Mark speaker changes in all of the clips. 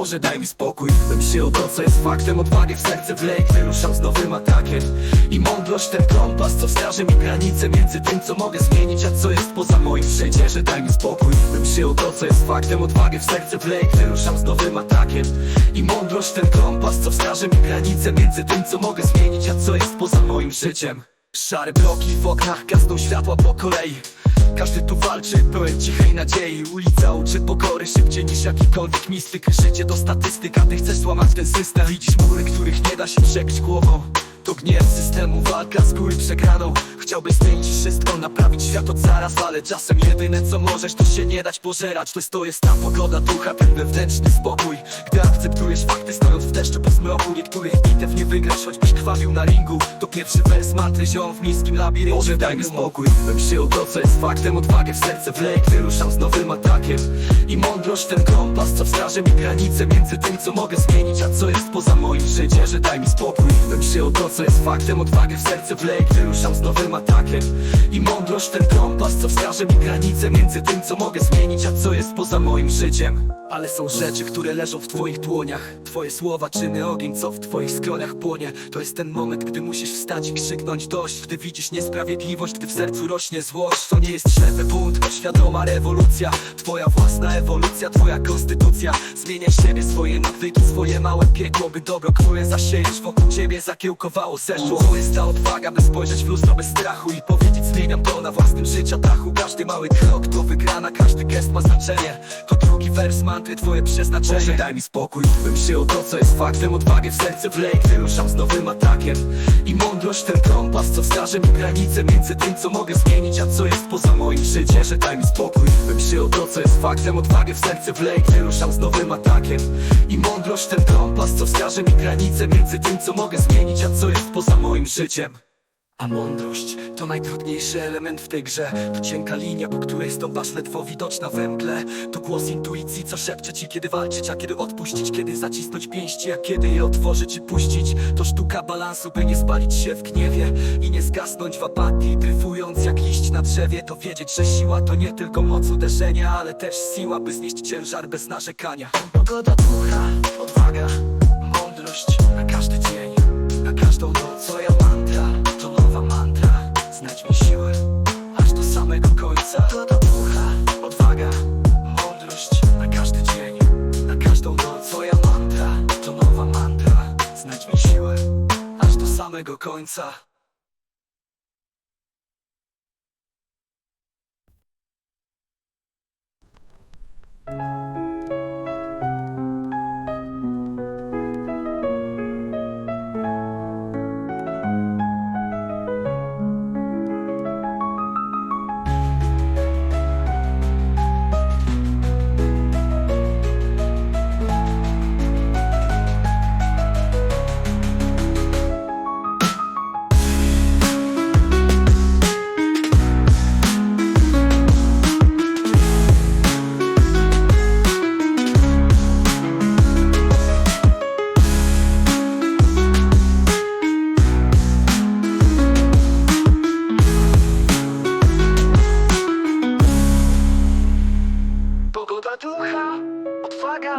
Speaker 1: Boże daj mi spokój Myśl o to co jest faktem. Odwagę w serce wlej Wyruszam z nowym atakiem I mądrość ten kompas Co wskaże mi granice między tym co mogę zmienić A co jest poza moim Że daj mi spokój Myśl o to co jest faktem. Odwagę w serce wlej Wyruszam z nowym atakiem I mądrość ten kompas Co wskaże mi granice między tym co mogę zmienić A co jest poza moim życiem. Szare bloki w oknach gasną światła po kolei każdy tu walczy, pełen cichej nadziei. Ulica uczy pokory szybciej niż jakikolwiek mistyk. Życie to statystyka, ty chcesz złamać ten system. Widzisz mury, których nie da się przebić głową. To gniew systemu, walka z góry przegraną Chciałbyś zmienić wszystko, naprawić świat od zaraz Ale czasem jedyne co możesz to się nie dać pożerać. To jest, to jest ta pogoda ducha, ten wewnętrzny spokój. Gdy akceptujesz fakty stojąc w deszczu po zmroku Niektórych bitew nie wygrasz, choćbyś krwawił na ringu. To pierwszy wers mantry ziom w niskim labiryncie. Boże daj mi spokój, bym się o to co jest faktem Odwagę w serce wlej, wyruszam z nowym atakiem. I mądrość ten kompas, co wskaże mi granice Między tym co mogę zmienić, a co jest poza moim życiem. Że daj mi spokój, bym się o to co jest faktem Odwagę w serce wlej, wyruszam z nowym atakiem I mądrość ten kompas, co wskaże mi granice Między tym co mogę zmienić, a co jest poza moim życiem. Ale są rzeczy, które leżą w twoich dłoniach. Twoje słowa, czyny, ogień, co w twoich skroniach płonie. To jest ten moment, gdy musisz wstać i krzyknąć dość Gdy widzisz niesprawiedliwość, gdy w sercu rośnie złość. To nie jest ślepy bunt, świadoma rewolucja. Twoja własna ewolucja, twoja konstytucja. Zmieniaj siebie, swoje nawyki, swoje małe piekło By dobro, które zasiejesz wokół ciebie zakiełkowało zeszło. To jest ta odwaga, by spojrzeć w lustro bez I powiedzieć zmieniam to na własnym życia dachu. Każdy mały krok to wygrana, każdy gest ma znaczenie. To drugi wers mantry, twoje przeznaczenie. Boże daj mi spokój, bym się o to co jest faktem Odwagę w serce wlej, wyruszam z nowym atakiem. I mądrość ten kompas, co wskaże mi granice Między tym co mogę zmienić, a co jest poza moim życiem. Boże daj mi spokój, bym się o to co jest faktem Odwagę w serce wlej, wyruszam z nowym atakiem. I mądrość ten kompas, co wskaże mi granice Między tym co mogę zmienić, a co jest poza moim życiem a mądrość to najtrudniejszy element w tej grze. To cienka linia, po której stąpasz ledwo widoczna we mgle To głos intuicji, co szepcze ci kiedy walczyć, a kiedy odpuścić Kiedy zacisnąć pięści, a kiedy je otworzyć i puścić. To sztuka balansu, by nie spalić się w gniewie I nie zgasnąć w apatii, dryfując jak liść na drzewie To wiedzieć, że siła to nie tylko moc uderzenia Ale też siła, by znieść ciężar bez narzekania. Pogoda ducha, odwaga, mądrość na każdy dzień Na każdą noc, co ja mantra to nowa mantra samego końca odwaga,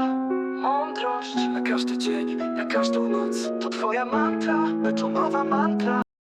Speaker 1: mądrość. Na każdy dzień, na każdą noc. To twoja mantra, betonowa mantra.